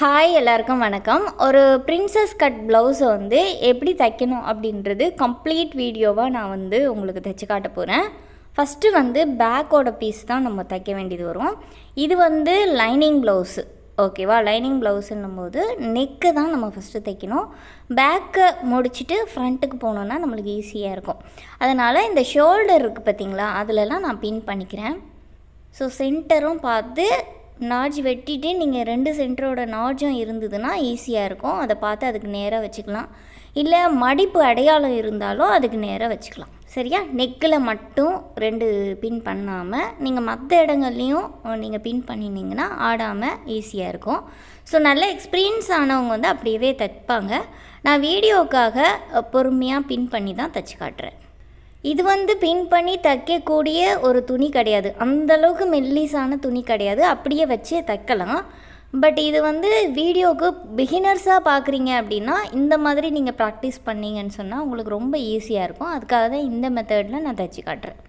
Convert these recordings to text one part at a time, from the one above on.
Hi எல்லாருக்கும் வணக்கம். ஒரு பிரின்சஸ் கட் ப்ளவுஸை வந்து எப்படி தைக்கணும் அப்படின்றது கம்ப்ளீட் வீடியோவாக நான் வந்து உங்களுக்கு தைச்சு காட்ட போகிறேன் ஃபஸ்ட்டு வந்து பேக்கோட பீஸ் தான் நம்ம தைக்க வேண்டியது வரும். இது வந்து லைனிங் ப்ளவுஸு ஓகேவா லைனிங் ப்ளவுஸுன்னும் போது நெக்கு தான் நம்ம ஃபஸ்ட்டு தைக்கணும். பேக்கை முடிச்சுட்டு ஃப்ரண்ட்டுக்கு போனோன்னா நம்மளுக்கு ஈஸியாக இருக்கும். அதனால் இந்த ஷோல்டர் இருக்குது பார்த்திங்களா அதிலலாம் நான் பின் பண்ணிக்கிறேன். ஸோ சென்டரும் பார்த்து நாஜ் வெட்டிட்டு நீங்கள் ரெண்டு சென்டரோட நாஜும் இருந்ததுன்னா ஈஸியாக இருக்கும். அதை பார்த்து அதுக்கு நேராக வச்சுக்கலாம். இல்லை மடிப்பு அடையாளம் இருந்தாலும் அதுக்கு நேராக வச்சுக்கலாம். சரியா? நெக்கில் மட்டும் ரெண்டு பின் பண்ணாமல் நீங்கள் மற்ற இடங்கள்லையும் நீங்கள் பின் பண்ணினீங்கன்னா ஆடாமல் ஈஸியாக இருக்கும். ஸோ நல்ல எக்ஸ்பீரியன்ஸ் ஆனவங்க வந்து அப்படியே தைப்பாங்க. நான் வீடியோக்காக பொறுமையாக பின் பண்ணி தான் தைச்சி காட்டுறேன். இது வந்து பின் பண்ணி தைக்கக்கூடிய ஒரு துணி கிடையாது. அந்த அளவுக்கு மெல்லிஸான துணி கிடையாது. அப்படியே வச்சு தைக்கலாம். பட் இது வந்து வீடியோவுக்கு பிகினர்ஸாக பார்க்குறீங்க அப்படின்னா இந்த மாதிரி நீங்கள் ப்ராக்டிஸ் பண்ணீங்கன்னு சொன்னால் உங்களுக்கு ரொம்ப ஈஸியாக இருக்கும். அதுக்காக தான் இந்த மெத்தடில் நான் தைச்சி காட்டுறேன்.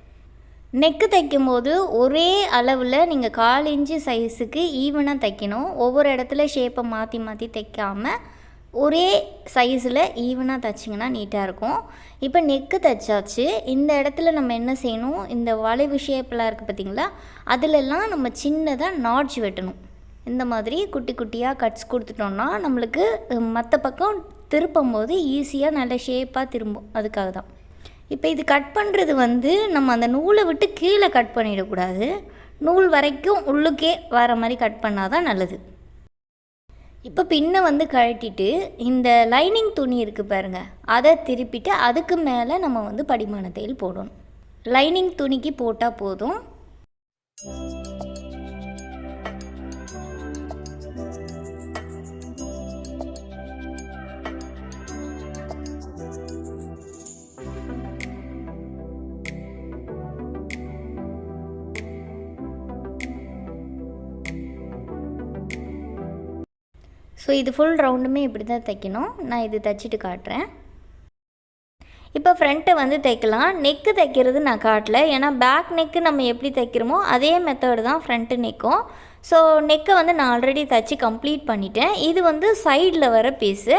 நெக்கு தைக்கும் போது ஒரே அளவில் நீங்கள் கால் இன்ச்சு சைஸுக்கு ஈவனாக தைக்கணும். ஒவ்வொரு இடத்துல ஷேப்பை மாற்றி மாற்றி தைக்காமல் ஒரே சைஸில் ஈவனாக தைச்சிங்கன்னா நீட்டாக இருக்கும். இப்போ நெக்கு தைச்சாச்சு. இந்த இடத்துல நம்ம என்ன செய்யணும்? இந்த வளைவு ஷேப்பெலாம் இருக்குது பார்த்திங்களா அதிலெல்லாம் நம்ம சின்னதாக நாட்ச் வெட்டணும். இந்த மாதிரி குட்டி குட்டியாக கட்ஸ் கொடுத்துட்டோம்னா நம்மளுக்கு மற்ற பக்கம் திருப்பும் போது ஈஸியாக நல்ல ஷேப்பாக திரும்பும். அதுக்காக தான் இப்போ இது கட் பண்ணுறது வந்து நம்ம அந்த நூலை விட்டு கீழே கட் பண்ணிடக்கூடாது. நூல் வரைக்கும் உள்ளுக்கே வர மாதிரி கட் பண்ணால் தான் நல்லது. இப்போ பின்னை வந்து கழட்டிட்டு இந்த லைனிங் துணி இருக்குது பாருங்கள் அதை திருப்பிட்டு அதுக்கு மேலே நம்ம வந்து படிமான தையல் போடணும். லைனிங் துணிக்கு போட்டால் போதும். ஸோ இது ஃபுல் ரவுண்டுமே இப்படி தான் தைக்கணும். நான் இது தைச்சிட்டு காட்டுறேன். இப்போ ஃப்ரண்ட்டை வந்து தைக்கலாம். நெக்கு தைக்கிறது நான் காட்டல. ஏன்னா பேக் நெக்கு நம்ம எப்படி தைக்கிறோமோ அதே மெத்தடு தான் ஃப்ரண்ட்டு நெக்கும் ஸோ நெக்கை வந்து நான் ஆல்ரெடி தைச்சி கம்ப்ளீட் பண்ணிட்டேன். இது வந்து சைடில் வர பீஸு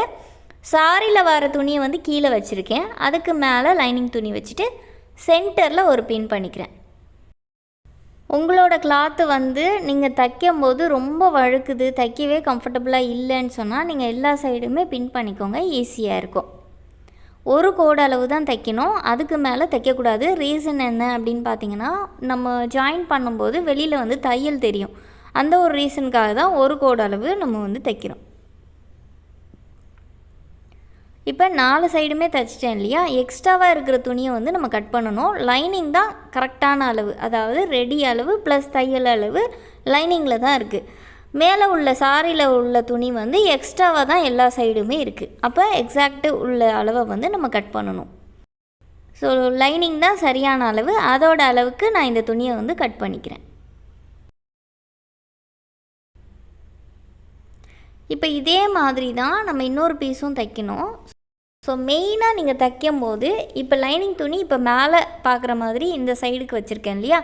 சாரியில் வர துணியை வந்து கீழே வச்சுருக்கேன். அதுக்கு மேலே லைனிங் துணி வச்சுட்டு சென்டரில் ஒரு பின் பண்ணிக்கிறேன். உங்களோட கிளாத்து வந்து நீங்கள் தைக்கும் போது ரொம்ப வழுக்குது தைக்கவே கம்ஃபர்டபுளாக இல்லைன்னு சொன்னால் நீங்கள் எல்லா சைடுமே பின் பண்ணிக்கோங்க ஈஸியாக இருக்கும். ஒரு கோடு அளவு தான் தைக்கணும். அதுக்கு மேலே தைக்கக்கூடாது. ரீசன் என்ன அப்படின்னு பார்த்தீங்கன்னா நம்ம ஜாயின் பண்ணும்போது வெளியில் வந்து தையல் தெரியும். அந்த ஒரு ரீசனுக்காக தான் ஒரு கோடு அளவு நம்ம வந்து தைக்கிறோம். இப்போ நாலு சைடுமே தைச்சிட்டேன் இல்லையா? எக்ஸ்ட்ராவாக இருக்கிற துணியை வந்து நம்ம கட் பண்ணணும். லைனிங் தான் கரெக்டான அளவு. அதாவது ரெடி அளவு ப்ளஸ் தையல் அளவு லைனிங்கில் தான் இருக்குது மேலே உள்ள சாரியில் உள்ள துணி வந்து எக்ஸ்ட்ராவாக தான் எல்லா சைடுமே இருக்குது அப்போ எக்ஸாக்ட்டு உள்ள அளவை வந்து நம்ம கட் பண்ணணும். ஸோ லைனிங் தான் சரியான அளவு. அதோட அளவுக்கு நான் இந்த துணியை வந்து கட் பண்ணிக்கிறேன். இப்போ இதே மாதிரி தான் நம்ம இன்னொரு பீஸும் தைக்கணும். ஸோ மெயினாக நீங்கள் தைக்கும் போது இப்போ லைனிங் துணி இப்போ மேலே பார்க்குற மாதிரி இந்த சைடுக்கு வச்சுருக்கேன் இல்லையா?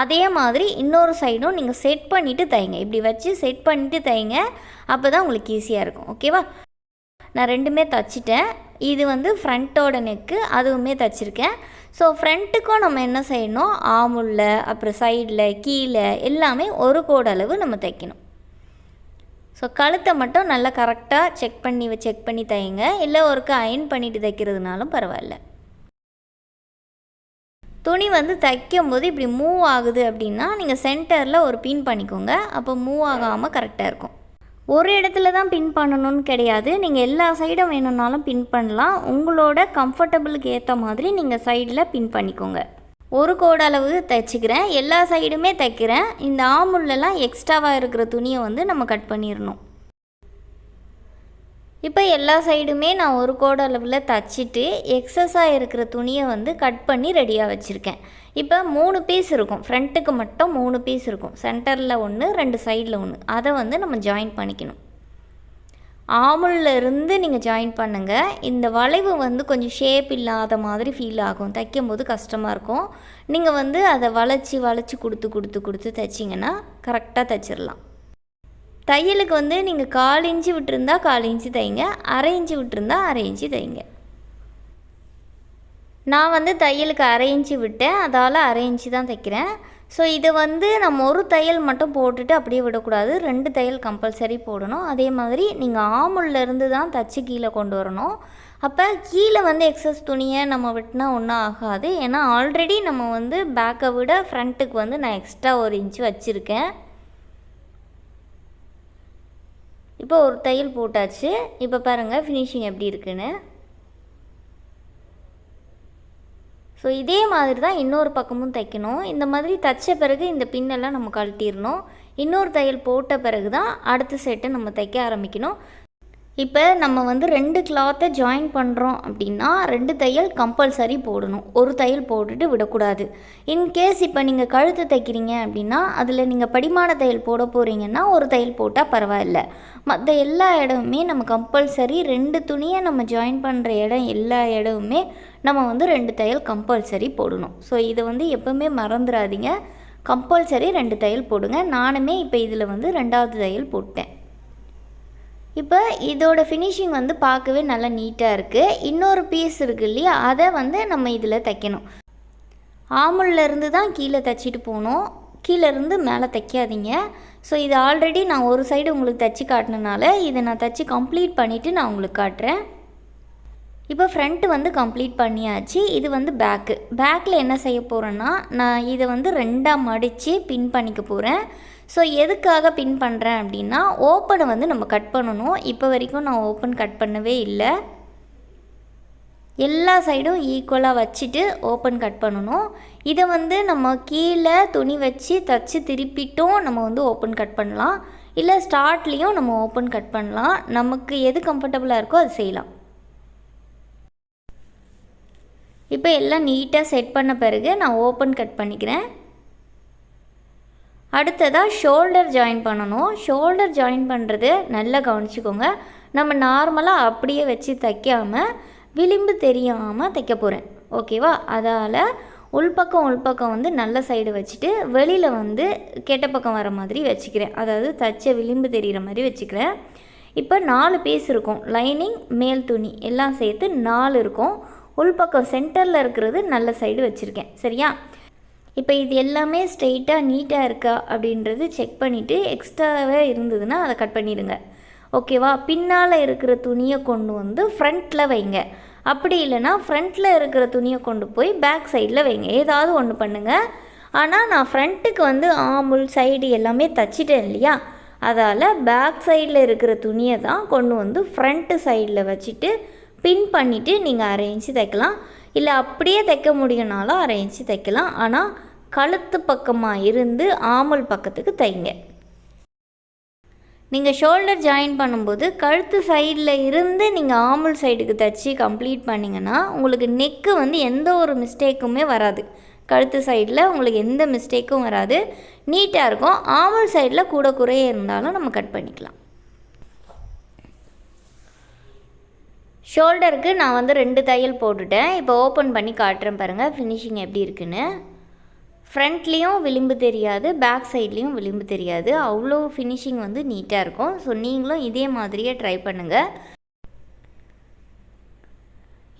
அதே மாதிரி இன்னொரு சைடும் நீங்கள் செட் பண்ணிவிட்டு தைங்க. இப்படி வச்சு செட் பண்ணிவிட்டு தைங்க அப்போ தான் உங்களுக்கு ஈஸியாக இருக்கும். ஓகேவா நான் ரெண்டுமே தைச்சிட்டேன். இது வந்து ஃப்ரண்ட்டோட நெக்கு அதுவுமே தைச்சிருக்கேன். ஸோ ஃப்ரண்ட்டுக்கும் நம்ம என்ன செய்யணும்? ஆமுள்ள அப்புறம் சைடில் கீழே எல்லாமே ஒரு கோடு அளவு நம்ம தைக்கணும். ஸோ கழுத்தை மட்டும் நல்லா கரெக்டாக செக் பண்ணி செக் பண்ணி தைங்க. இல்லை ஒருக்க அயன் பண்ணிட்டு தைக்கிறதுனாலும் பரவாயில்ல. துணி வந்து தைக்கும் போது இப்படி மூவ் ஆகுது அப்படின்னா நீங்கள் சென்டரில் ஒரு பின் பண்ணிக்கோங்க. அப்போ மூவ் ஆகாமல் கரெக்டாக இருக்கும். ஒரு இடத்துல தான் பின் பண்ணணும்னு கிடையாது. நீங்கள் எல்லா சைடும் வேணும்னாலும் பின் பண்ணலாம். உங்களோட கம்ஃபர்டபுளுக்கு ஏற்ற மாதிரி நீங்கள் சைடில் பின் பண்ணிக்கோங்க. ஒரு கோடு அளவு தைச்சிக்கிறேன். எல்லா சைடுமே தைக்கிறேன். இந்த ஆமுள்ளெல்லாம் எக்ஸ்ட்ராவாக இருக்கிற துணியை வந்து நம்ம கட் பண்ணிடணும். இப்போ எல்லா சைடுமே நான் ஒரு கோடு அளவில் தைச்சிட்டு எக்ஸஸாக இருக்கிற துணியை வந்து கட் பண்ணி ரெடியாக வச்சுருக்கேன். இப்போ மூணு பீஸ் இருக்கும். ஃப்ரண்ட்டுக்கு மட்டும் மூணு பீஸ் இருக்கும். சென்டரில் ஒன்று ரெண்டு சைடில் ஒன்று அதை வந்து நம்ம ஜாயின் பண்ணிக்கணும். ஆமுல்ல இருந்து நீங்கள் ஜாயின் பண்ணுங்கள் இந்த வளைவு வந்து கொஞ்சம் ஷேப் இல்லாத மாதிரி ஃபீல் ஆகும். தைக்கும்போது கஷ்டமாக இருக்கும். நீங்கள் வந்து அதை வளைச்சி வளைச்சி கொடுத்து கொடுத்து கொடுத்து தைச்சிங்கன்னா கரெக்டாக தைச்சிடலாம் தையலுக்கு வந்து நீங்கள் கால் இன்ச்சு விட்டுருந்தா கால் இன்ச்சு தைங்க. அரை இன்ச்சு விட்டுருந்தா அரை இன்ச்சு தைங்க. நான் வந்து தையலுக்கு அரை இன்ச்சு விட்டேன். அதால் அரை இன்ச்சு தான் தைக்கிறேன். ஸோ இதை வந்து நம்ம ஒரு தையல் மட்டும் போட்டுட்டு அப்படியே விடக்கூடாது. ரெண்டு தையல் கம்பல்சரி போடணும். அதே மாதிரி நீங்கள் ஆமுல்ல இருந்து தான் தச்சு கீழே கொண்டு வரணும். அப்போ கீழே வந்து எக்ஸஸ் துணியை நம்ம விட்டினா ஒன்றும் ஆகாது. ஏன்னா ஆல்ரெடி நம்ம வந்து பேக்கை விட ஃப்ரண்ட்டுக்கு வந்து நான் எக்ஸ்ட்ரா ஒரு இன்ச்சு வச்சுருக்கேன். இப்போ ஒரு தையல் போட்டாச்சு. இப்போ பாருங்கள் ஃபினிஷிங் எப்படி இருக்குன்னு. ஸோ இதே மாதிரி தான் இன்னொரு பக்கமும் தைக்கணும். இந்த மாதிரி தைச்ச பிறகு இந்த பின்னெல்லாம் நம்ம கழட்டிடணும். இன்னொரு தையல் போட்ட பிறகு தான் அடுத்த செட்டை நம்ம தைக்க ஆரம்பிக்கணும். இப்போ நம்ம வந்து ரெண்டு கிளாத்தை ஜாயின் பண்ணுறோம் அப்படின்னா ரெண்டு தையல் கம்பல்சரி போடணும். ஒரு தையல் போட்டுட்டு விடக்கூடாது. இன்கேஸ் இப்போ நீங்கள் கழுத்து தைக்கிறீங்க அப்படின்னா அதில் நீங்கள் படிமான தையல் போட போகிறீங்கன்னா ஒரு தையல் போட்டால் பரவாயில்ல. மற்ற எல்லா இடமுமே நம்ம கம்பல்சரி ரெண்டு துணியை நம்ம ஜாயின் பண்ணுற இடம் எல்லா இடமுமே நம்ம வந்து ரெண்டு தையல் கம்பல்சரி போடணும். ஸோ இதை வந்து எப்போவுமே மறந்துடாதீங்க கம்பல்சரி ரெண்டு தையல் போடுங்க. நானுமே இப்போ இதில் வந்து ரெண்டாவது தையல் போட்டேன். இப்போ இதோட ஃபினிஷிங் வந்து பார்க்கவே நல்லா நீட்டாக இருக்குது இன்னொரு பீஸ் இருக்குது இல்லையா? அதை வந்து நம்ம இதில் தைக்கணும். ஆமுல்ல இருந்து தான் கீழே தைச்சிட்டு போகணும். கீழே இருந்து மேலே தைக்காதீங்க. ஸோ இது ஆல்ரெடி நான் ஒரு சைடு உங்களுக்கு தைச்சி காட்டினனால இதை நான் தைச்சி கம்ப்ளீட் பண்ணிவிட்டு நான் உங்களுக்கு காட்டுறேன். இப்போ ஃப்ரண்ட்டு வந்து கம்ப்ளீட் பண்ணியாச்சு. இது வந்து பேக்கு பேக்கில் என்ன செய்ய போகிறேன்னா நான் இதை வந்து ரெண்டாக மடித்து பின் பண்ணிக்க போகிறேன் ஸோ எதுக்காக பின் பண்ணுறேன் அப்படின்னா ஓப்பனை வந்து நம்ம கட் பண்ணணும். இப்போ வரைக்கும் நான் ஓப்பன் கட் பண்ணவே இல்லை. எல்லா சைடும் ஈக்குவலாக வச்சுட்டு ஓப்பன் கட் பண்ணணும். இதை வந்து நம்ம கீழே துணி வச்சு தச்சு திருப்பிட்டும் நம்ம வந்து ஓப்பன் கட் பண்ணலாம். இல்லை ஸ்டார்ட்லேயும் நம்ம ஓப்பன் கட் பண்ணலாம். நமக்கு எது கம்ஃபர்டபுளாக இருக்கோ அது செய்யலாம். இப்போ எல்லாம் நீட்டாக செட் பண்ண பிறகு நான் ஓப்பன் கட் பண்ணிக்கிறேன். அடுத்ததாக ஷோல்டர் ஜாயின் பண்ணணும். ஷோல்டர் ஜாயின் பண்ணுறது நல்லா கவனிச்சிக்கோங்க. நம்ம நார்மலாக அப்படியே வச்சு தைக்காமல் விளிம்பு தெரியாமல் தைக்க போகிறேன் ஓகேவா அதால் உள்பக்கம் உள்பக்கம் வந்து நல்ல சைடு வச்சுட்டு வெளியில் வந்து கெட்ட பக்கம் வர மாதிரி வச்சுக்கிறேன். அதாவது தச்ச விளிம்பு தெரிகிற மாதிரி வச்சுக்கிறேன். இப்போ நாலு பீஸ் இருக்கும். லைனிங் மேல் துணி. எல்லாம் சேர்த்து நாலு இருக்கும். உள்பக்கம் சென்டரில் இருக்கிறது நல்ல சைடு வச்சுருக்கேன். சரியா? இப்போ இது எல்லாமே ஸ்ட்ரெயிட்டாக நீட்டாக இருக்கா அப்படின்றது செக் பண்ணிவிட்டு எக்ஸ்ட்ராவே இருந்ததுன்னா அதை கட் பண்ணிடுங்க. ஓகேவா பின்னால் இருக்கிற துணியை கொண்டு வந்து ஃப்ரண்ட்டில் வைங்க. அப்படி இல்லைன்னா ஃப்ரண்ட்டில் இருக்கிற துணியை கொண்டு போய் பேக் சைடில் வைங்க. ஏதாவது ஒன்று பண்ணுங்கள் ஆனால் நான் ஃப்ரண்ட்டுக்கு வந்து ஆமுல் சைடு எல்லாமே தச்சிட்டேன் இல்லையா? அதால் பேக் சைடில் இருக்கிற துணியை தான் கொண்டு வந்து ஃப்ரண்ட்டு சைடில் வச்சுட்டு பின் பண்ணிவிட்டு நீங்கள் அரை தைக்கலாம். இல்லை அப்படியே தைக்க முடியும்னாலும் அரை தைக்கலாம். ஆனால் கழுத்து பக்கமாக இருந்து ஆமல் பக்கத்துக்கு தைங்க. நீங்கள் ஷோல்டர் ஜாயின் பண்ணும்போது கழுத்து சைடில் இருந்து நீங்கள் ஆமுல் சைடுக்கு தைச்சி கம்ப்ளீட் பண்ணிங்கன்னா உங்களுக்கு நெக்கு வந்து எந்த ஒரு மிஸ்டேக்குமே வராது. கழுத்து சைடில் உங்களுக்கு எந்த மிஸ்டேக்கும் வராது. நீட்டாக இருக்கும். ஆமல் சைடில் கூட குறைய இருந்தாலும் நம்ம கட் பண்ணிக்கலாம். ஷோல்டருக்கு நான் வந்து ரெண்டு தையல் போட்டுட்டேன். இப்போ ஓப்பன் பண்ணி காட்டுறேன் பாருங்கள் ஃபினிஷிங் எப்படி இருக்குன்னு. ஃப்ரண்ட்லேயும் விளிம்பு தெரியாது பேக் சைட்லேயும் விளிம்பு தெரியாது. அவ்வளோ ஃபினிஷிங் வந்து நீட்டாக இருக்கும். ஸோ நீங்களும் இதே மாதிரியே ட்ரை பண்ணுங்கள்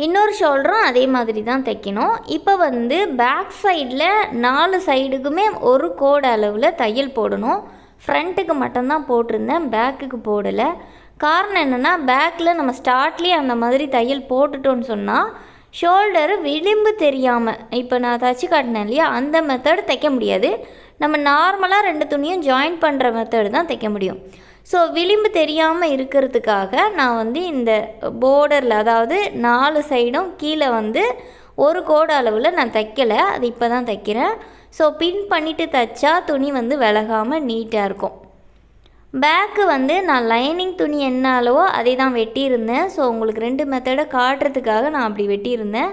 இன்னொரு ஷோல்டரும் அதே மாதிரி தான் தைக்கணும். இப்போ வந்து பேக் சைடில் நாலு சைடுக்குமே ஒரு கோடு அளவில் தையல் போடணும். ஃப்ரண்ட்டுக்கு மட்டும்தான் போட்டிருந்தேன் பேக்குக்கு போடலை. காரணம் என்னென்னா பேக்கில் நம்ம ஸ்டார்ட்லேயே அந்த மாதிரி தையல் போட்டுட்டோன்னு சொன்னால் ஷோல்டரு விளிம்பு தெரியாமல் இப்போ நான் தச்சு காட்டினேன் இல்லையா அந்த மெத்தடு தைக்க முடியாது. நம்ம நார்மலாக ரெண்டு துணியும் ஜாயின் பண்ணுற மெத்தடு தான் தைக்க முடியும். ஸோ விளிம்பு தெரியாமல் இருக்கிறதுக்காக நான் வந்து இந்த போர்டரில் அதாவது நாலு சைடும் கீழே வந்து ஒரு கோடு அளவில் நான் தைக்கலை அது இப்போ தான் தைக்கிறேன். ஸோ பின் பண்ணிவிட்டு தைச்சா துணி வந்து விலகாமல் நீட்டாக இருக்கும். பேக்கு வந்து நான் லைனிங் துணி என்ன அளவோ அதை தான் வெட்டியிருந்தேன். ஸோ உங்களுக்கு ரெண்டு மெத்தடை காட்டுறதுக்காக நான் அப்படி வெட்டியிருந்தேன்.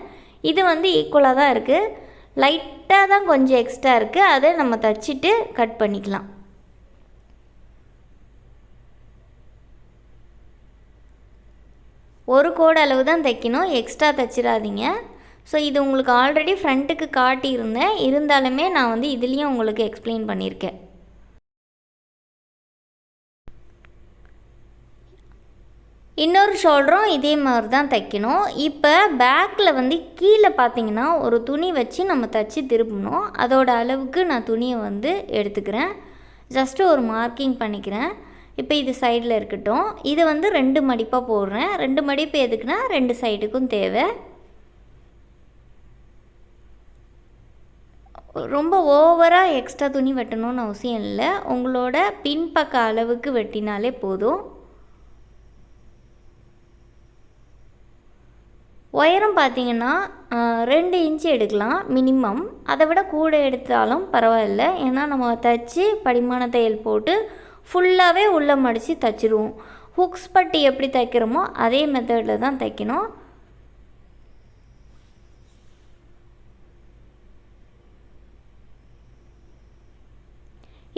இது வந்து ஈக்குவலாக தான் இருக்குது லைட்டாக தான் கொஞ்சம் எக்ஸ்ட்ரா இருக்குது அதை நம்ம தச்சுட்டு கட் பண்ணிக்கலாம். ஒரு கோடு அளவு தான் தைக்கணும். எக்ஸ்ட்ரா தைச்சிடாதீங்க. ஸோ இது உங்களுக்கு ஆல்ரெடி ஃப்ரண்ட்டுக்கு காட்டியிருந்தேன். இருந்தாலுமே நான் வந்து இதுலேயும் உங்களுக்கு எக்ஸ்பிளைன் பண்ணியிருக்கேன். இன்னொரு ஷோல்டரும் இதே மாதிரி தான் தைக்கணும். இப்போ பேக்கில் வந்து கீழே பார்த்தீங்கன்னா ஒரு துணி வச்சு நம்ம தைச்சி திருப்பணும். அதோட அளவுக்கு நான் துணியை வந்து எடுத்துக்கிறேன். ஜஸ்ட்டு ஒரு மார்க்கிங் பண்ணிக்கிறேன். இப்போ இது சைடில் இருக்கட்டும். இது வந்து ரெண்டு மடிப்பாக போடுறேன். ரெண்டு மடிப்பு எதுக்குன்னா ரெண்டு சைடுக்கும் தேவை. ரொம்ப ஓவராக எக்ஸ்ட்ரா துணி வெட்டணும்னு அவசியம் இல்லை. உங்களோட பின்பக்க அளவுக்கு வெட்டினாலே போதும். உயரம் பார்த்தீங்கன்னா ரெண்டு இன்ச்சு எடுக்கலாம் மினிமம் அதை விட கூட எடுத்தாலும் பரவாயில்ல. ஏன்னா நம்ம தைச்சி படிமான தையல் போட்டு ஃபுல்லாகவே உள்ளே மடித்து தைச்சிருவோம். ஹுக்ஸ் பட்டி எப்படி தைக்கிறோமோ அதே மெத்தடில் தான் தைக்கணும்.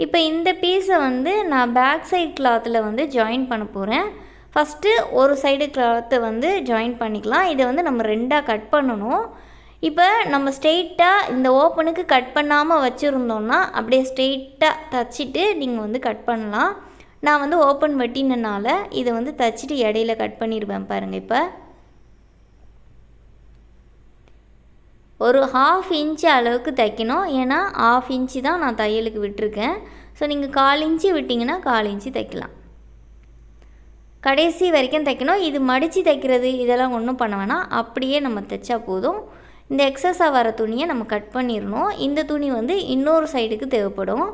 இப்போ இந்த பீஸை வந்து நான் பேக் சைட் கிளாத்தில் வந்து ஜாயின் பண்ண போகிறேன் ஃபஸ்ட்டு ஒரு சைடு கிளாத்தை வந்து ஜாயின் பண்ணிக்கலாம். இதை வந்து நம்ம ரெண்டாக கட் பண்ணணும். இப்போ நம்ம ஸ்ட்ரெயிட்டாக இந்த ஓப்பனுக்கு கட் பண்ணாமல் வச்சுருந்தோன்னா அப்படியே ஸ்ட்ரெயிட்டாக தச்சுட்டு நீங்கள் வந்து கட் பண்ணலாம். நான் வந்து ஓப்பன் வெட்டினனால இதை வந்து தச்சுட்டு இடையில கட் பண்ணிடுவேன் பாருங்கள் இப்போ. ஒரு ஹாஃப் இன்ச்சு அளவுக்கு தைக்கணும். ஏன்னா ஹாஃப் இன்ச்சு தான் நான் தையலுக்கு விட்டுருக்கேன். ஸோ நீங்கள் கால் இன்ச்சு விட்டிங்கன்னா கால் இன்ச்சு தைக்கலாம். கடைசி வரைக்கும் தைக்கணும். இது மடித்து தைக்கிறது இதெல்லாம் ஒன்றும் பண்ண வேணாம். அப்படியே நம்ம தைச்சா போதும். இந்த எக்ஸஸாக வர துணியை நம்ம கட் பண்ணிடணும். இந்த துணி வந்து இன்னொரு சைடுக்கு தேவைப்படும்.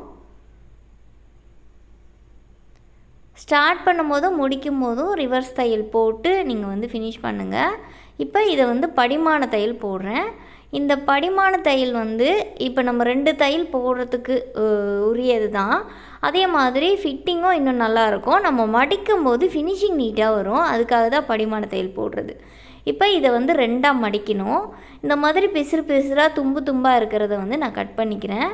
ஸ்டார்ட் பண்ணும்போதும் முடிக்கும் போதும் ரிவர்ஸ் தையல் போட்டு நீங்கள் வந்து ஃபினிஷ் பண்ணுங்கள் இப்போ இதை வந்து படிமான தையல் போடுறேன். இந்த படிமான தையல் வந்து இப்போ நம்ம ரெண்டு தையல் போடுறதுக்கு உரியது தான் அதே மாதிரி ஃபிட்டிங்கும் இன்னும் நல்லாயிருக்கும். நம்ம மடிக்கும் போது ஃபினிஷிங் நீட்டாக வரும். அதுக்காக தான் படிமான தையல் போடுறது. இப்போ இதை வந்து ரெண்டாக மடிக்கணும். இந்த மாதிரி பிசுறு பிசுறாக தும்பு தும்பாக இருக்கிறத வந்து நான் கட் பண்ணிக்கிறேன்.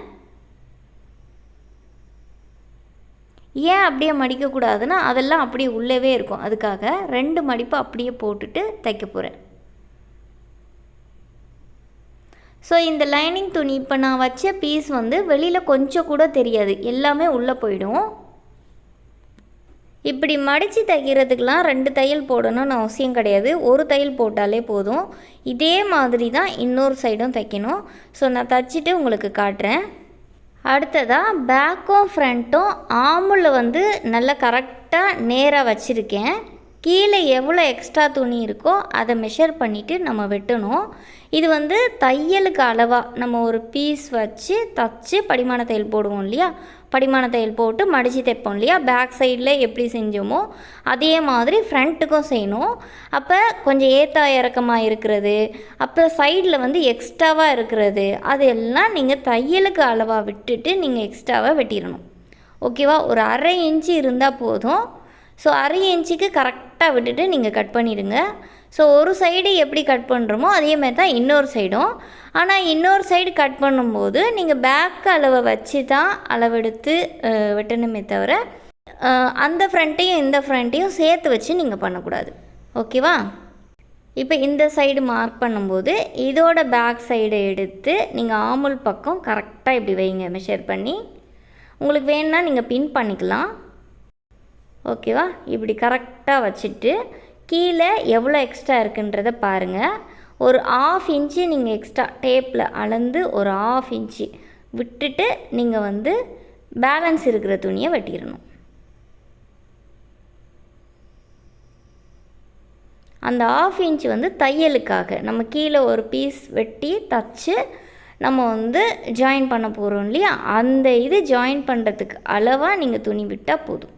ஏன் அப்படியே மடிக்கக்கூடாதுன்னா அதெல்லாம் அப்படியே உள்ளவே இருக்கும். அதுக்காக ரெண்டு மடிப்பு அப்படியே போட்டுட்டு தைக்க போகிறேன் ஸோ இந்த லைனிங் துணி இப்போ நான் வச்ச பீஸ் வந்து வெளியில் கொஞ்சம் கூட தெரியாது. எல்லாமே உள்ளே போயிடும். இப்படி மடித்து தைக்கிறதுக்கெலாம் ரெண்டு தையல் போடணும்னு அவசியம் கிடையாது. ஒரு தையல் போட்டாலே போதும். இதே மாதிரி தான் இன்னொரு சைடும் தைக்கணும். ஸோ நான் தைச்சிட்டு உங்களுக்கு காட்டுறேன். அடுத்ததாக பேக்கும் ஃப்ரண்ட்டும் ஆமுல வந்து நல்லா கரெக்டாக நேராக வச்சுருக்கேன். கீழே எவ்வளோ எக்ஸ்ட்ரா துணி இருக்கோ அதை மெஷர் பண்ணிவிட்டு நம்ம வெட்டணும். இது வந்து தையலுக்கு அளவாக நம்ம ஒரு பீஸ் வச்சு தச்சு படிமான தையல் போடுவோம் இல்லையா? படிமான தையல் போட்டு மடித்து தைப்போம் இல்லையா? பேக் சைடில் எப்படி செஞ்சோமோ அதே மாதிரி ஃப்ரண்ட்டுக்கும் செய்யணும். அப்போ கொஞ்சம் ஏத்தா இறக்கமாக இருக்கிறது. அப்புறம் சைடில் வந்து எக்ஸ்ட்ராவாக இருக்கிறது. அதெல்லாம் நீங்கள் தையலுக்கு அளவாக விட்டுட்டு நீங்கள் எக்ஸ்ட்ராவாக வெட்டிடணும். ஓகேவா ஒரு அரை இன்ச்சு இருந்தால் போதும். ஸோ அரை இன்ச்சுக்கு கரெக்டாக விட்டுட்டு நீங்கள் கட் பண்ணிவிடுங்க ஸோ ஒரு சைடு எப்படி கட் பண்ணுறோமோ அதேமாதிரி தான் இன்னொரு சைடும் ஆனால் இன்னொரு சைடு கட் பண்ணும்போது நீங்கள் பேக் அளவை வச்சு தான் அளவெடுத்து வெட்டணுமே தவிர அந்த ஃப்ரண்ட்டையும் இந்த ஃப்ரண்ட்டையும் சேர்த்து வச்சு நீங்கள் பண்ணக்கூடாது. ஓகேவா இப்போ இந்த சைடு மார்க் பண்ணும்போது இதோட பேக் சைடை எடுத்து நீங்கள் ஆமுல் பக்கம் கரெக்டாக இப்படி வைங்க மெஷர் பண்ணி. உங்களுக்கு வேணுன்னா நீங்கள் பின் பண்ணிக்கலாம். ஓகேவா? இப்படி கரெக்டாக வச்சுட்டு கீழே எவ்வளோ எக்ஸ்ட்ரா இருக்குன்றத பாருங்கள் ஒரு ஆஃப் இன்ச்சு நீங்கள் எக்ஸ்ட்ரா டேப்பில் அளந்து ஒரு ஆஃப் இன்ச்சு விட்டுட்டு நீங்கள் வந்து பேலன்ஸ் இருக்கிற துணியை வெட்டிடணும். அந்த ஆஃப் இன்ச் வந்து தையலுக்காக நம்ம கீழே ஒரு பீஸ் வெட்டி தச்சு நம்ம வந்து ஜாயின் பண்ண போகிறோம் இல்லையா? அந்த இது ஜாயின் பண்ணுறதுக்கு அளவாக நீங்கள் துணி விட்டால் போதும்.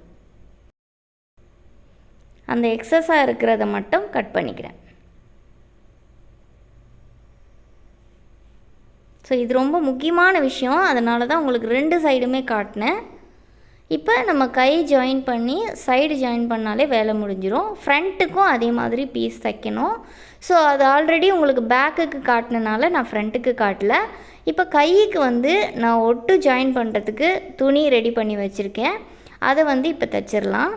அந்த எக்ஸஸாக இருக்கிறத மட்டும் கட் பண்ணிக்கிறேன். ஸோ இது ரொம்ப முக்கியமான விஷயம். அதனால தான் உங்களுக்கு ரெண்டு சைடுமே காட்டினேன். இப்போ நம்ம கை ஜாயின் பண்ணி சைடு ஜாயின் பண்ணாலே வேலை முடிஞ்சிடும் ஃப்ரண்ட்டுக்கும் அதே மாதிரி பீஸ் தைக்கணும். ஸோ அது ஆல்ரெடி உங்களுக்கு பேக்குக்கு காட்டினனால நான் ஃப்ரண்ட்டுக்கு காட்டல. இப்போ கைக்கு வந்து நான் ஒட்டு ஜாயின் பண்ணுறதுக்கு துணி ரெடி பண்ணி வச்சுருக்கேன். அதை வந்து இப்போ தைச்சிடலாம்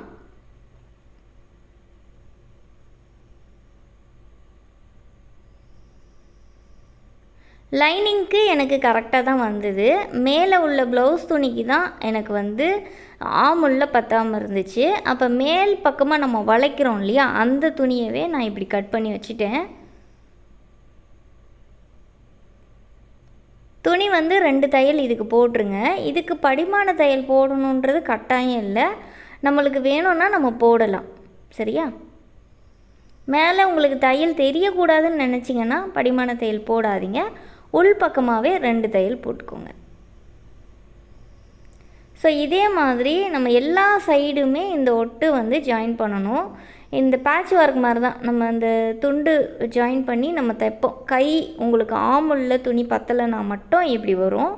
லைனிங்க்கு எனக்கு கரெக்டாக தான் வந்தது. மேலே உள்ள ப்ளவுஸ் துணிக்கு தான் எனக்கு வந்து ஆமுள்ள பத்தாமல் இருந்துச்சு. அப்போ மேல் பக்கமாக நம்ம வளைக்கிறோம் இல்லையா அந்த துணியவே நான் இப்படி கட் பண்ணி வச்சுட்டேன். துணி வந்து ரெண்டு தையல் இதுக்கு போட்டுருங்க. இதுக்கு படிமான தையல் போடணுன்றது கட்டாயம் இல்லை. நம்மளுக்கு வேணும்னா நம்ம போடலாம். சரியா? மேலே உங்களுக்கு தையல் தெரியக்கூடாதுன்னு நினச்சிங்கன்னா படிமான தையல் போடாதீங்க. உள் பக்கமாகவே ரெண்டு தையல் போட்டுக்கோங்க. ஸோ இதே மாதிரி நம்ம எல்லா சைடுமே இந்த ஒட்டு வந்து ஜாயின் பண்ணணும். இந்த பேட்ச் ஒர்க் மாதிரி தான் நம்ம அந்த துண்டு ஜாயின் பண்ணி நம்ம தைப்போம். கை உங்களுக்கு ஆமுள்ள துணி பத்தலைனா மட்டும் இப்படி வரும்.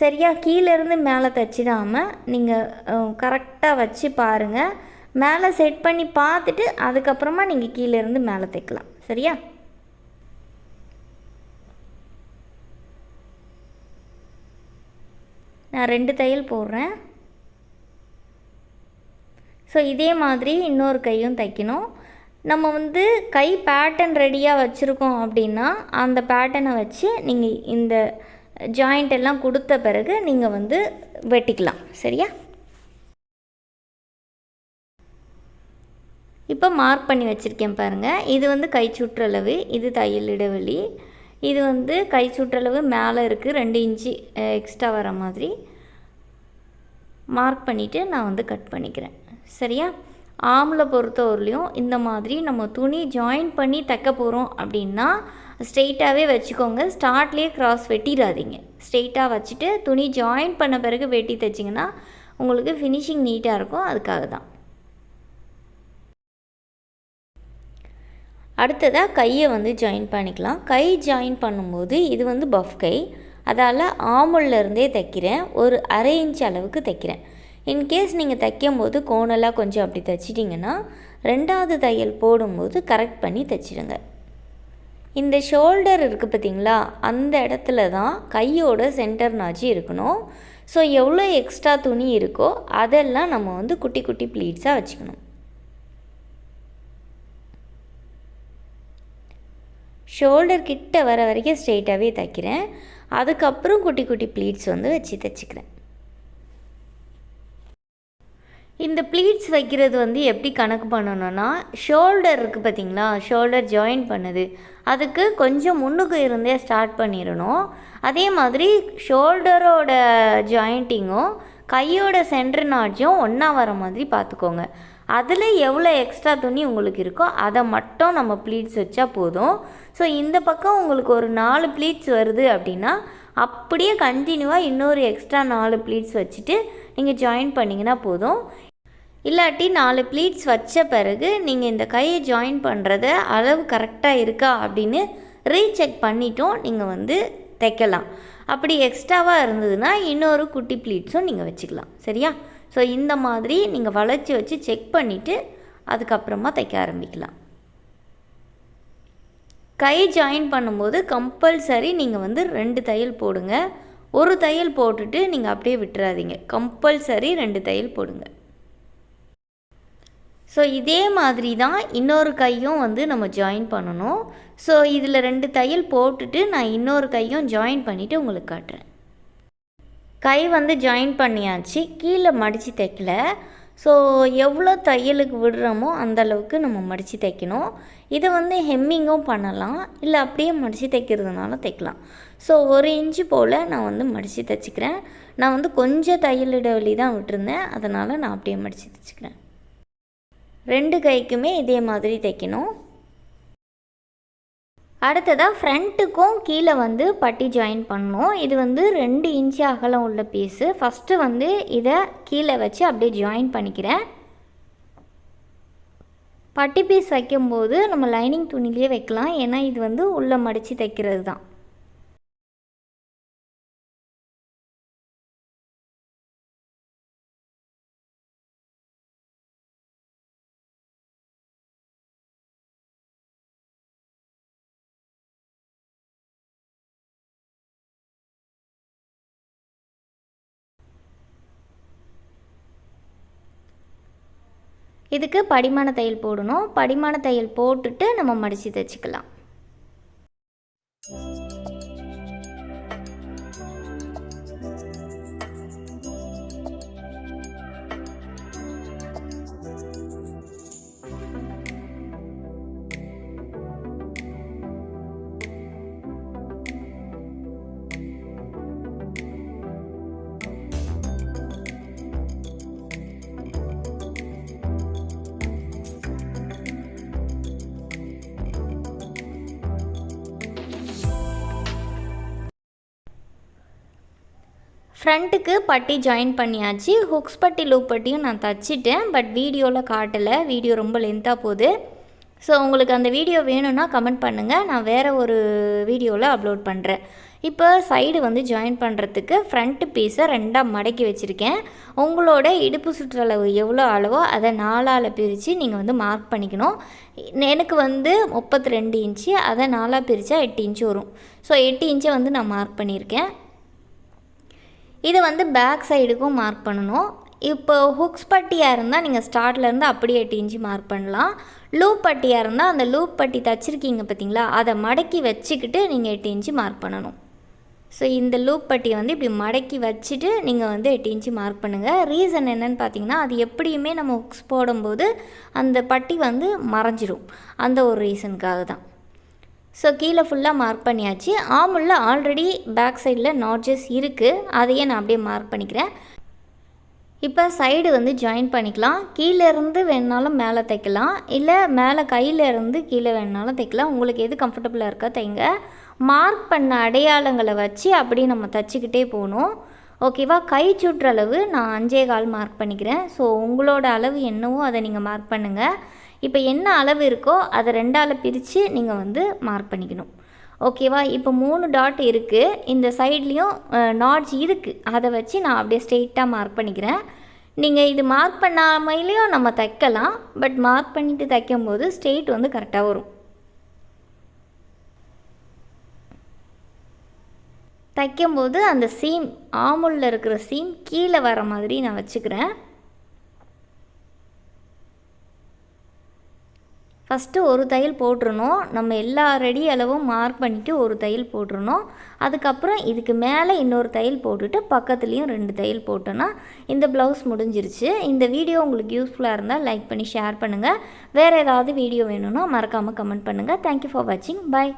சரியா கீழேருந்து மேலே தைச்சிடாமல் நீங்கள் கரெக்டாக வச்சு பாருங்கள் மேலே செட் பண்ணி பார்த்துட்டு அதுக்கப்புறமா நீங்கள் கீழேருந்து மேலே தைக்கலாம். சரியா? நான் ரெண்டு தையல் போடுறேன். ஸோ இதே மாதிரி இன்னொரு கையும் தைக்கணும். நம்ம வந்து கை பேட்டர்ன் ரெடியாக வச்சுருக்கோம் அப்படின்னா அந்த பேட்டர்னை வச்சு நீங்கள் இந்த ஜாயிண்ட் எல்லாம் கொடுத்த பிறகு நீங்கள் வந்து வெட்டிக்கலாம். சரியா? இப்போ மார்க் பண்ணி வச்சுருக்கேன் பாருங்கள் இது வந்து கை சுற்றளவு இது தையல் இடைவெளி. இது வந்து கை சுற்றளவு மேலே இருக்குது ரெண்டு இன்ச்சு எக்ஸ்ட்ரா வர மாதிரி. மார்க் பண்ணிவிட்டு நான் வந்து கட் பண்ணிக்கிறேன். சரியா? ஆமில் பொறுத்தவரையிலையும் இந்த மாதிரி நம்ம துணி ஜாயின் பண்ணி தைக்க போகிறோம் அப்படின்னா ஸ்ட்ரெயிட்டாகவே வச்சுக்கோங்க. ஸ்டார்ட்லேயே க்ராஸ் வெட்டிடாதீங்க. ஸ்ட்ரெயிட்டாக வச்சுட்டு துணி ஜாயின் பண்ண பிறகு வெட்டி தைச்சிங்கன்னா உங்களுக்கு ஃபினிஷிங் நீட்டாக இருக்கும். அதுக்காக தான் அடுத்ததாக கையை வந்து ஜாயின் பண்ணிக்கலாம். கை ஜாயின் பண்ணும்போது இது வந்து பஃப் கை. அதால் ஆமுள்லேருந்தே தைக்கிறேன். ஒரு அரை இன்ச் அளவுக்கு தைக்கிறேன். இன்கேஸ் நீங்கள் தைக்கும் போது கோணலாக கொஞ்சம் அப்படி தைச்சிட்டிங்கன்னா ரெண்டாவது தையல் போடும்போது கரெக்ட் பண்ணி தைச்சிடுங்க. இந்த ஷோல்டர் இருக்குது பார்த்திங்களா அந்த இடத்துல தான் கையோட சென்டர் நாச்சு இருக்கணும். ஸோ எவ்வளோ எக்ஸ்ட்ரா துணி இருக்கோ அதெல்லாம் நம்ம வந்து குட்டி குட்டி ப்ளீட்ஸாக வச்சுக்கணும். ஷோல்டர் கிட்ட வர வரைக்கும் ஸ்ட்ரெயிட்டாகவே தைக்கிறேன். அதுக்கப்புறம் குட்டி குட்டி ப்ளீட்ஸ் வந்து வச்சு தைச்சிக்கிறேன். இந்த ப்ளீட்ஸ் வைக்கிறது வந்து எப்படி கணக்கு பண்ணணும்னா ஷோல்டர் இருக்குது பார்த்தீங்களா? ஷோல்டர் ஜாயின் பண்ணுது. அதுக்கு கொஞ்சம் முன்னுக்கு இருந்தே ஸ்டார்ட் பண்ணிடணும். அதே மாதிரி ஷோல்டரோட ஜாயிண்டிங்கும் கையோட சென்டர் நாட்ஜும் ஒன்றா வர மாதிரி பார்த்துக்கோங்க. அதில் எவ்வளோ எக்ஸ்ட்ரா துணி உங்களுக்கு இருக்கோ அதை மட்டும் நம்ம ப்ளீட்ஸ் வச்சா போதும். ஸோ இந்த பக்கம் உங்களுக்கு ஒரு நாலு ப்ளீட்ஸ் வருது அப்படின்னா அப்படியே கண்டினியூவாக இன்னொரு எக்ஸ்ட்ரா நாலு ப்ளீட்ஸ் வச்சுட்டு நீங்கள் ஜாயின் பண்ணிங்கன்னா போதும். இல்லாட்டி நாலு ப்ளீட்ஸ் வச்ச பிறகு நீங்கள் இந்த கையை ஜாயின் பண்ணுறத அளவு கரெக்டாக இருக்கா அப்படின்னு ரீசெக் பண்ணிட்டோம் நீங்கள் வந்து தைக்கலாம். அப்படி எக்ஸ்ட்ராவாக இருந்ததுன்னா இன்னொரு குட்டி ப்ளீட்ஸும் நீங்கள் வச்சுக்கலாம். சரியா? ஸோ இந்த மாதிரி நீங்கள் வளைச்சி வச்சு செக் பண்ணிவிட்டு அதுக்கப்புறமா தைக்க ஆரம்பிக்கலாம். கை ஜாயின் பண்ணும்போது கம்பல்சரி நீங்கள் வந்து ரெண்டு தையல் போடுங்க. ஒரு தையல் போட்டுட்டு நீங்கள் அப்படியே விட்டுறாதீங்க. கம்பல்சரி ரெண்டு தையல் போடுங்க. ஸோ இதே மாதிரி தான் இன்னொரு கையும் வந்து நம்ம ஜாயின் பண்ணணும். ஸோ இதில் ரெண்டு தையல் போட்டுட்டு நான் இன்னொரு கையும் ஜாயின் பண்ணிவிட்டு உங்களுக்கு காட்டுறேன். கை வந்து ஜாயின் பண்ணியாச்சு. கீழே மடித்து தைக்கல. ஸோ எவ்வளோ தையலுக்கு விடுறோமோ அந்த அளவுக்கு நம்ம மடித்து தைக்கணும். இதை வந்து ஹெம்மிங்கும் பண்ணலாம். இல்லை அப்படியே மடித்து தைக்கிறதுனால தைக்கலாம். ஸோ ஒரு இன்ச்சு போல் நான் வந்து மடித்து தைச்சிக்கிறேன். நான் வந்து கொஞ்சம் தையல் இடைவெளி தான் விட்டுருந்தேன். அதனால் நான் அப்படியே மடித்து தைச்சிக்கிறேன். ரெண்டு கைக்குமே இதே மாதிரி தைக்கணும். அடுத்ததாக ஃப்ரண்ட்டுக்கும் கீழே வந்து பட்டி ஜாயின் பண்ணணும். இது வந்து ரெண்டு இன்ச்சு அகலம் உள்ள பீஸு ஃபஸ்ட்டு வந்து இதை கீழே வச்சு அப்படியே ஜாயின் பண்ணிக்கிறேன். பட்டி பீஸ் வைக்கும்போது நம்ம லைனிங் துணிலேயே வைக்கலாம். ஏன்னா இது வந்து உள்ளே மடித்து தைக்கிறது தான் இதுக்கு படிமான தையல் போடணும். படிமான தையல் போட்டுட்டு நம்ம மடித்து தைச்சிக்கலாம். ஃப்ரண்ட்டுக்கு பட்டி ஜாயின் பண்ணியாச்சு. ஹுக்ஸ் பட்டி லூப் பட்டியும் நான் தச்சிட்டேன். பட் வீடியோவில் காட்டலை. வீடியோ ரொம்ப லென்த்தாக போகுது. ஸோ உங்களுக்கு அந்த வீடியோ வேணும்னா கமெண்ட் பண்ணுங்கள் நான் வேறு ஒரு வீடியோவில் அப்லோட் பண்ணுறேன் இப்போ சைடு வந்து ஜாயின் பண்ணுறதுக்கு ஃப்ரண்ட்டு பீஸை ரெண்டாக மடக்கி வச்சுருக்கேன். உங்களோட இடுப்பு சுற்றளவு எவ்வளோ அளவோ அதை நாலால் பிரித்து நீங்கள் வந்து மார்க் பண்ணிக்கணும். எனக்கு வந்து முப்பத்தி ரெண்டு இன்ச்சு அதை நாலாக பிரித்தா எட்டு இன்ச்சு வரும். ஸோ எட்டு இன்ச்சை வந்து நான் மார்க் பண்ணியிருக்கேன். இதை வந்து பேக் சைடுக்கும் மார்க் பண்ணணும். இப்போ ஹுக்ஸ் பட்டியாக இருந்தால் நீங்கள் ஸ்டார்ட்லேருந்து அப்படியே எட்டு இன்ச்சு மார்க் பண்ணலாம். லூப் பட்டியாக இருந்தால் அந்த லூப் பட்டி தச்சிருக்கீங்க பார்த்தீங்களா? அதை மடக்கி வச்சுக்கிட்டு நீங்கள் எட்டு இன்ச்சு மார்க் பண்ணணும். ஸோ இந்த லூப் பட்டியை வந்து இப்படி மடக்கி வச்சுட்டு நீங்கள் வந்து எட்டு இன்ச்சு மார்க் பண்ணுங்கள் ரீசன் என்னென்னு பார்த்தீங்கன்னா அது எப்படியுமே நம்ம ஹுக்ஸ் போடும்போது அந்த பட்டி வந்து மறைஞ்சிரும். அந்த ஒரு ரீசனுக்காக தான் ஸோ கீழே ஃபுல்லாக மார்க் பண்ணியாச்சு. ஆமுள்ள ஆல்ரெடி பேக் சைடில் நாட்ஜஸ் இருக்குது அதையே நான் அப்படியே மார்க் பண்ணிக்கிறேன். இப்போ சைடு வந்து ஜாயின் பண்ணிக்கலாம். கீழே இருந்து மேலே தைக்கலாம். இல்லை மேலே கையில் இருந்து கீழே வேணுனாலும் தைக்கலாம். உங்களுக்கு எது கம்ஃபர்டபுளாக இருக்கோ தைங்க. மார்க் பண்ண அடையாளங்களை வச்சு அப்படியே நம்ம தச்சுக்கிட்டே போகணும். ஓகேவா கை சுற்றளவு நான் அஞ்சே கால் மார்க் பண்ணிக்கிறேன். ஸோ உங்களோட அளவு என்னவோ அதை நீங்கள் மார்க் பண்ணுங்கள் இப்போ என்ன அளவு இருக்கோ அதை ரெண்டால் பிரித்து நீங்கள் வந்து மார்க் பண்ணிக்கணும். ஓகேவா இப்போ மூணு டாட் இருக்குது இந்த சைட்லேயும் நாட்ஸ் இருக்குது அதை வச்சு நான் அப்படியே ஸ்ட்ரெயிட்டாக மார்க் பண்ணிக்கிறேன். நீங்கள் இது மார்க் பண்ணாமலேயும் நம்ம தைக்கலாம். பட் மார்க் பண்ணிவிட்டு தைக்கும்போது ஸ்ட்ரெயிட் வந்து கரெக்டாக வரும். தைக்கும்போது அந்த சீம் ஆமுலில் இருக்கிற சீம் கீழே வர மாதிரி நான் வச்சுக்கிறேன். ஃபஸ்ட்டு ஒரு தையல் போட்டுருணும் நம்ம எல்லா ரெடி அளவும் மார்க் பண்ணிவிட்டு ஒரு தையல் போட்டுருணும் அதுக்கப்புறம் இதுக்கு மேலே இன்னொரு தையல் போட்டுட்டு பக்கத்துலேயும் ரெண்டு தையல் போட்டோன்னா இந்த ப்ளவுஸ் முடிஞ்சிருச்சு. இந்த வீடியோ உங்களுக்கு யூஸ்ஃபுல்லாக இருந்தால் லைக் பண்ணி ஷேர் பண்ணுங்கள் வேறு ஏதாவது வீடியோ வேணும்னா மறக்காமல் கமெண்ட் பண்ணுங்கள் தேங்க்யூ ஃபார் வாட்சிங் பாய்